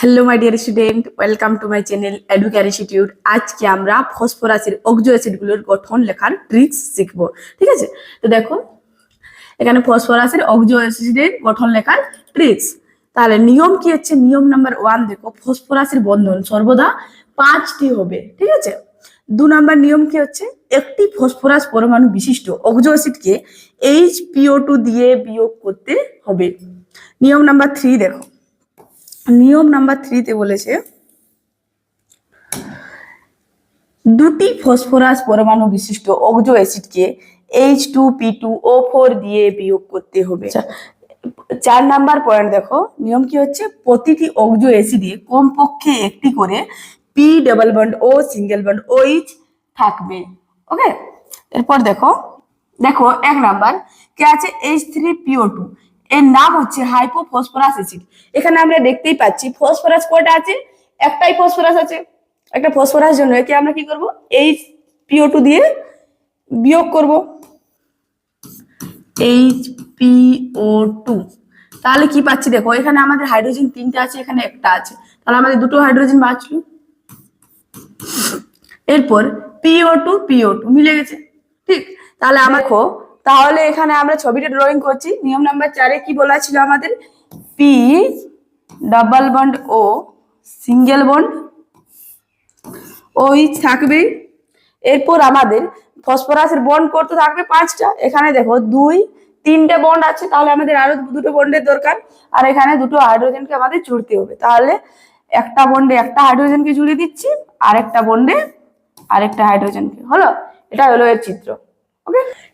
Hello my dear student welcome to my channel Educare institute আজকে আমরা ফসফরাসের oxo অ্যাসিডগুলোর গঠন লেখার ট্রিক্স শিখব। ঠিক আছে? তো দেখো, এখানে ফসফরাসের অক্সো অ্যাসিডের গঠন লেখার ট্রিক্স তাহলে নিয়ম কি হচ্ছে? নিয়ম নাম্বার ওয়ান দেখো, ফসফরাসের বন্ধন সর্বদা পাঁচটি হবে। ঠিক আছে? দু নাম্বার নিয়ম কি হচ্ছে? একটি ফসফরাস পরমাণু বিশিষ্ট অক্সো অ্যাসিডকে এইচ পিও টু দিয়ে বিয়োগ করতে হবে। নিয়ম নাম্বার থ্রি দেখো। নিয়ম নাম্বার থ্রিতে বলেছে দুটি ফসফরাস পরমাণু বিশিষ্ট oxo অ্যাসিডকে H two P two O four দিয়ে বিয়োগ করতে হবে। আচ্ছা, চার নাম্বার পয়েন্ট দেখো নিয়ম কি হচ্ছে? প্রতিটি অক্সো অ্যাসিডে কমপক্ষে একটি করে P double bond O single bond O H থাকবে। ওকে এরপর দেখো দেখো এক নাম্বার কে আছে? এইচ থ্রি পিও টু এর নাম হচ্ছে হাইপো ফসফরাস অ্যাসিড। এখানে আমরা দেখতেই পাচ্ছি, ফসফরাস কয়টা আছে? একটাই ফসফরাস আছে। একটা ফসফরাস জন্য একে আমরা কি করব? এইচ পিও টু দিয়ে বিয়োগ করব। এইচ পিও টু তাহলে কি পাচ্ছি দেখো, এখানে আমাদের হাইড্রোজেন তিনটা আছে, এখানে একটা আছে। তাহলে আমাদের দুটো হাইড্রোজেন বাঁচলো। এরপর পিও টু পিও টু মিলে গেছে। ঠিক? তাহলে আমাকে তাহলে এখানে আমরা ছবিটা ড্রয়িং করছি। নিয়ম নাম্বার চারে কি বলা ছিল আমাদের? P double bond O single bond ওই থাকবে। এরপর আমাদের ফসফরাসের বন্ড করতে থাকবে পাঁচটা। এখানে দেখো দুই, তিনটে বন্ড আছে। তাহলে আমাদের আরও দুটো বন্ডের দরকার। আর এখানে দুটো হাইড্রোজেনকে আমাদের জুড়তে হবে। তাহলে একটা বন্ডে একটা হাইড্রোজেনকে জুড়ে দিচ্ছি আর একটা বন্ডে আরেকটা হাইড্রোজেনকে হলো? এটা হলো এর চিত্র।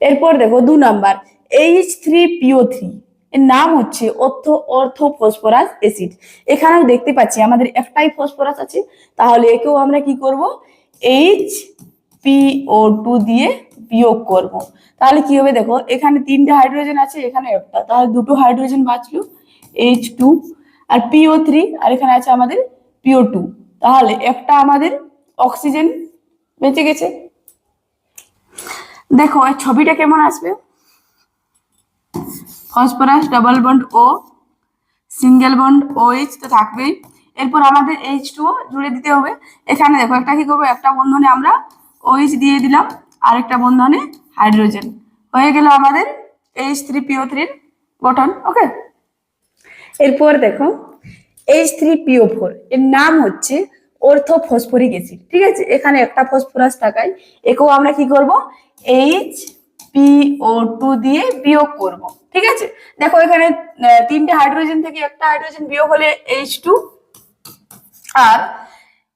এরপর দেখো দু number H three P O three এর নাম হচ্ছে অর্থ অর্থ ফসফরাস অ্যাসিড। এখানেও দেখতে পাচ্ছি আমাদের একটাই ফসফরাস আছে, তাহলে একেও আমরা কি করব? এইচ পিও টু দিয়ে বিয়োগ করব। তাহলে কি হবে দেখো, এখানে তিনটে হাইড্রোজেন আছে, এখানে একটা, তাহলে দুটো হাইড্রোজেন বাঁচলো এইচ টু আর পিও থ্রি আর এখানে আছে আমাদের পিও টু তাহলে একটা আমাদের অক্সিজেন বেঁচে গেছে দেখো, এই ছবিটা কেমন আসবে? Phosphorus, double bond O, single bond O H তো থাকবেই। এরপর আমাদের এইচ টু জুড়ে দিতে হবে। এখানে দেখো, একটা কি করব? একটা বন্ধনে আমরা ওইচ দিয়ে দিলাম, আরেকটা বন্ধনে হাইড্রোজেন। হয়ে গেল আমাদের এইচ থ্রি পিও থ্রির গঠন, ওকে? এরপর দেখো এইচ থ্রি পিও ফোর এর নাম হচ্ছে অর্থো ফসফরিক অ্যাসিড ঠিক আছে? এখানে একটা ফসফরাস থাকায় একেও আমরা কি করব? এইচ পিও টু দিয়ে বিয়োগ করব, ঠিক আছে? দেখো এখানে তিনটে হাইড্রোজেন থেকে একটা হাইড্রোজেন বিয়োগ হলে এইচ টু আর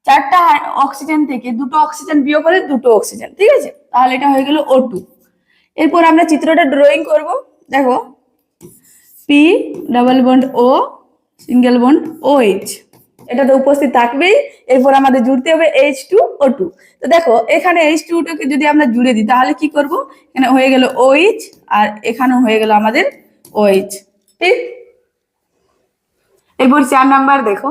চারটা অক্সিজেন থেকে দুটো অক্সিজেন বিয়োগ হলে দুটো অক্সিজেন ঠিক আছে? তাহলে এটা হয়ে গেল ও টু এরপর আমরা চিত্রটা ড্রয়িং করব, দেখো? P double bond O single bond O H এটা তো উপস্থিত থাকবেই। এরপর আমাদের জুড়তে হবে এইচ টু ও টু তো দেখো, এখানে এইচ টুটাকে যদি আমরা জুড়ে দিই, তাহলে কি করব? এখানে হয়ে গেল ওইচ আর এখানেও হয়ে গেল আমাদের ওইচ ঠিক? এরপর চার নাম্বার দেখো।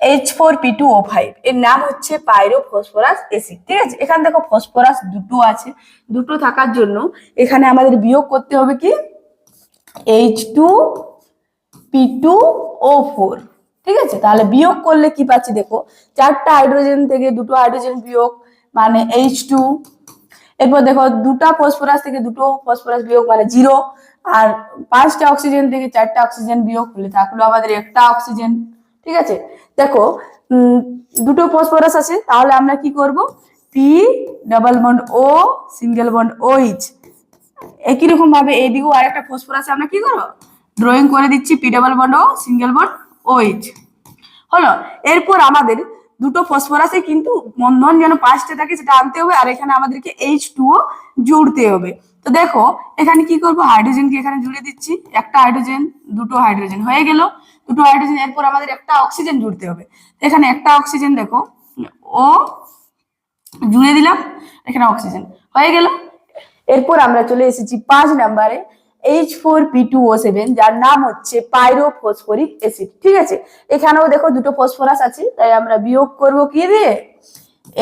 H four P two O five এর নাম হচ্ছে পাইরো ফসফরাস অ্যাসিড। ঠিক আছে? এখানে দেখো ফসফরাস দুটো আছে। দুটো থাকার জন্য এখানে আমাদের বিয়োগ করতে হবে কি? H two P two O four ঠিক আছে? তাহলে বিয়োগ করলে কি পাচ্ছি দেখো? চারটা হাইড্রোজেন থেকে দুটো হাইড্রোজেন বিয়োগ মানে এইচ টু এরপর দেখো দুটা ফসফরাস থেকে দুটো ফসফরাস বিয়োগ মানে জিরো আর পাঁচটা অক্সিজেন থেকে চারটা অক্সিজেন বিয়োগ করলে থাকল আমাদের একটা অক্সিজেন ঠিক আছে? দেখো দুটো ফসফরাস আছে, তাহলে আমরা কি করব? P double bond O single bond O একই রকম ভাবে এইদিকেও আরেকটা ফসফরাস আমরা কি করব? ড্রয়িং করে দিচ্ছি P double bond O single bond O H হলো, এরপর আমাদের দুটো ফসফরাসে কিন্তু বন্ধন যেন পাঁচটা থাকে সেটা আনতে হবে, আর এখানে আমাদেরকে এইচ টু ও জুড়তে হবে। তো দেখো, এখানে কি করব? হাইড্রোজেনকে এখানে জুড়ে দিচ্ছি। একটা হাইড্রোজেন দুটো হাইড্রোজেন হয়ে গেল। দুটো হাইড্রোজেন এরপর আমাদের একটা অক্সিজেন জুড়তে হবে। এখানে একটা অক্সিজেন দেখো, ও জুড়ে দিলাম, এখানে অক্সিজেন হয়ে গেল। এরপর আমরা চলে এসেছি পাঁচ নাম্বারে H four P two O seven যার নাম হচ্ছে পাইরোফসফরিক অ্যাসিড। ঠিক আছে? এখানেও দেখো দুটো ফসফরাস আছে, তাই আমরা বিয়োগ করব কি দিয়ে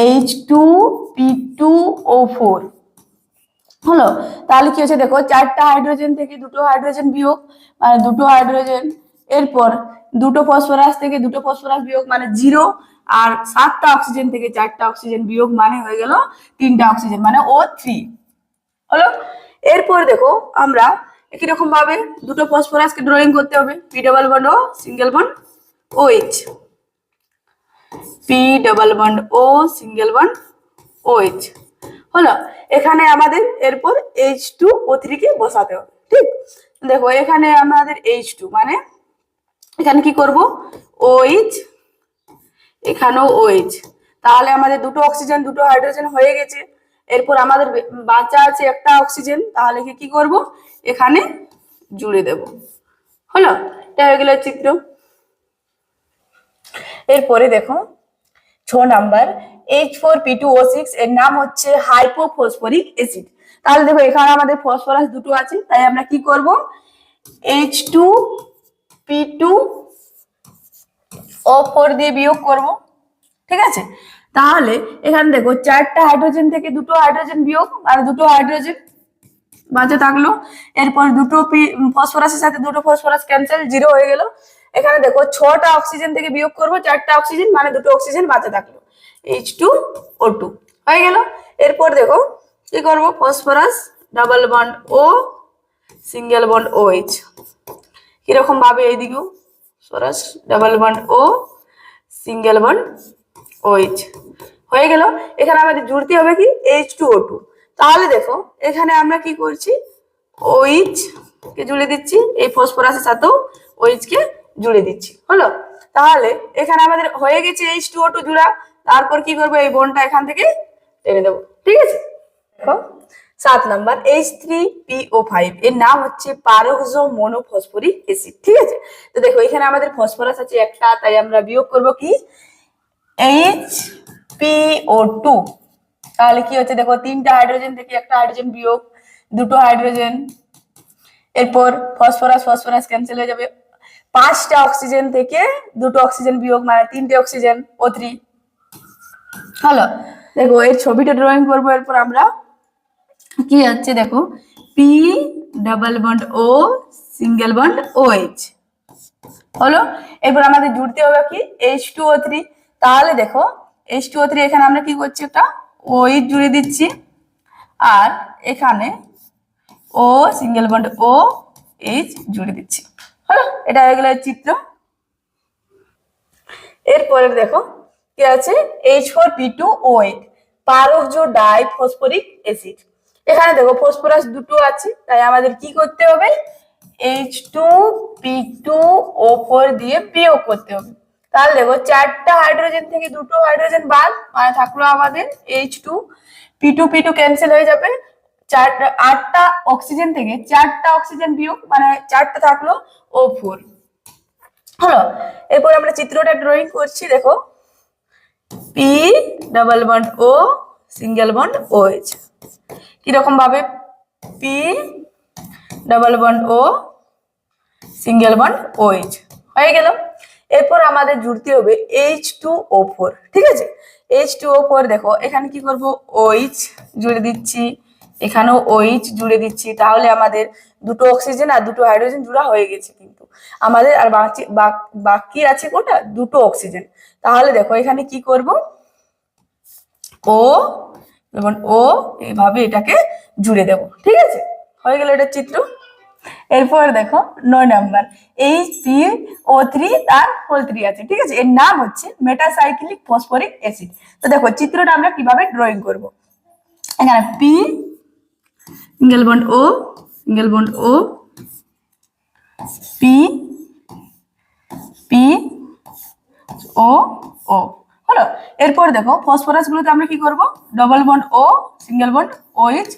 H two P two O four হলো? তাহলে কি হচ্ছে দেখো, চারটা হাইড্রোজেন থেকে দুটো হাইড্রোজেন বিয়োগ মানে দুটো হাইড্রোজেন, এরপর দুটো ফসফরাস থেকে দুটো ফসফরাস বিয়োগ মানে জিরো, আর সাতটা অক্সিজেন থেকে চারটা অক্সিজেন বিয়োগ মানে হয়ে গেল তিনটা অক্সিজেন মানে ও থ্রি হলো? এরপর দেখো আমরা একই রকম ভাবে দুটো ফসফরাসকে ড্রয়িং করতে হবে। P double bond O single bond O H P double bond O single bond O H হলো, এখানে আমাদের এরপর এইচ টু ও কে বসাতে হবে, ঠিক? দেখো, এখানে আমাদের এইচ টু মানে এখানে কি করব? এইচ এখানেও ও এইচ তাহলে আমাদের দুটো অক্সিজেন দুটো হাইড্রোজেন হয়ে গেছে। এরপর আমাদের বাঁচা আছে একটা অক্সিজেন, তাহলে কি কি করব? এখানে জুড়ে দেব। হলো? এটা হয়ে গেল চিত্র। এরপরে দেখো, ছ number H four P two O six এর নাম হচ্ছে হাইপোফসফরিক অ্যাসিড তাহলে দেখো, এখানে আমাদের ফসফরাস দুটো আছে, তাই আমরা কি করব? H two P two O four দিয়ে বিয়োগ করব। ঠিক আছে? তাহলে এখানে দেখো চারটা হাইড্রোজেন থেকে দুটো হাইড্রোজেন বিয়োগ আর দুটো হাইড্রোজেন বাঁচে থাকল। এরপর দুটো ফসফরাসের সাথে দুটো ফসফরাস ক্যান্সেল জিরো হয়ে গেল। এখানে দেখো ছটা অক্সিজেন থেকে বিয়োগ করব, চারটা অক্সিজেন মানে দুটো অক্সিজেন বাঁচে থাকল। এইচ টু ও টু হয়ে গেল। এরপর দেখো কি করব? Phosphorus double bond O single bond O H কীরকম ভাবে এইদিকেও? Phosphorus double bond O single bond O H হয়ে গেল? এখানে আমাদের জুড়তে হবে কি? এইচ টু ও টু তাহলে দেখো, এখানে আমরা কি করছি? ওইচ কে জুড়ে দিচ্ছি, এই ফসফরাসের সাথেও ওইচ কে জুড়ে দিচ্ছি। হলো? তাহলে এখানে আমাদের হয়ে গেছে এইচ টু ও টু জুড়া। তারপর কি করব? এই বনটা এখান থেকে টেনে দেবো। ঠিক আছে? সাত number H three P O five এর নাম হচ্ছে পারক্সো মনোফসফরিক অ্যাসিড। ঠিক আছে? তো দেখো, এখানে আমাদের ফসফরাস আছে একটা, তাই আমরা বিয়োগ করব কি? এইচ টু তাহলে কি হচ্ছে? দেখো, তিনটা হাইড্রোজেন থেকে একটা হাইড্রোজেন বিয়োগ, দুটো হাইড্রোজেন এরপর ফসফরাস ফসফরাস ক্যান্সেল হয়ে যাবে। পাঁচটা অক্সিজেন থেকে দুটো অক্সিজেন বিয়োগ মানে তিনটে অক্সিজেন ও থ্রি হলো, দেখো এর ছবিটা ড্রয়িং করব, এরপর আমরা কি হচ্ছে, দেখো P double bond O single bond O H হলো, এরপর আমাদের জুড়তে হবে কি? এইচ টু ও থ্রি তাহলে দেখো এইচ টু থ্রি এখানে আমরা কি করছি একটা? ওইচ জুড়ে দিচ্ছি। আর এখানে ও সিঙ্গেল বন্ড ও এইচ জুড়ে দিচ্ছি। হলো? এটা হয়ে গেল চিত্র। এরপরে দেখো, কি আছে? H four P two O eight peroxo di phosphoric acid এখানে দেখো ফসফরাস দুটো আছে, তাই আমাদের কি করতে হবে? H two P two O four দিয়ে বিয়োগ করতে হবে। তাহলে দেখো, চারটা হাইড্রোজেন থেকে দুটো হাইড্রোজেন বাদ মানে থাকল আমাদের H two P two P two cancel হয়ে যাবে। চারটা আটটা অক্সিজেন থেকে চারটা অক্সিজেন বিয়োগ মানে চারটা থাকল ও ফোর হলো, এরপর আমরা চিত্রটা ড্রয়িং করছি, দেখো। P double bond O single bond O H কীরকম ভাবে? P double bond O single bond O H হয়ে গেল। এরপর আমাদের জুড়তে হবে এইচ টু ও ফোর ঠিক আছে? এইচ টু ও ফোর দেখো, এখানে কি করব? ওইচ জুড়ে দিচ্ছি, এখানেও ওইচ জুড়ে দিচ্ছি, তাহলে আমাদের দুটো অক্সিজেন আর দুটো হাইড্রোজেন জুড়া হয়ে গেছে কিন্তু। আমাদের আর বাকি, বাক- আছে কোটা দুটো অক্সিজেন তাহলে দেখো, এখানে কি করব? ও এবং ও এইভাবে এটাকে জুড়ে দেব, ঠিক আছে? হয়ে গেল এটা চিত্র। এরপর দেখো নয় number H P O three তার হোল থ্রি আছে, ঠিক আছে? এর নাম হচ্ছে মেটাসাইক্লিক ফসফরিক অ্যাসিড তো দেখো, চিত্রটা আমরা কীভাবে ড্রয়িং করব? এখানে P single bond O single bond O P P O O হলো? এরপর দেখো ফসফরাস গুলোতে আমরা কি করব? Double bond O single bond O H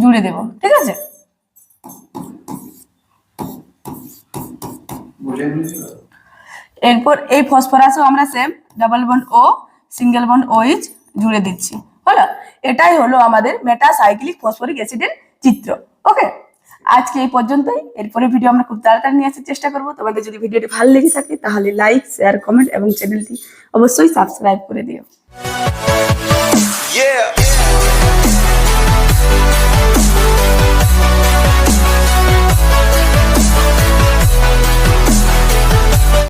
জুড়ে দেব, ঠিক আছে? এরপর এই ফসফরাসও আমরা same double bond O single bond O H জুড়ে দিচ্ছি। হলো? এটাই হলো আমাদের মেটাসাইক্লিক ফসফরিক অ্যাসিডের চিত্র। ওকে আজকে এই পর্যন্তই। এরপরে ভিডিও আমরা খুব তাড়াতাড়ি নিয়ে আসার চেষ্টা করব। তোমাদের যদি ভিডিওটি ভালো লেগে থাকে তাহলে লাইক শেয়ার কমেন্ট এবং চ্যানেলটি অবশ্যই সাবস্ক্রাইব করে দিও। Yeah.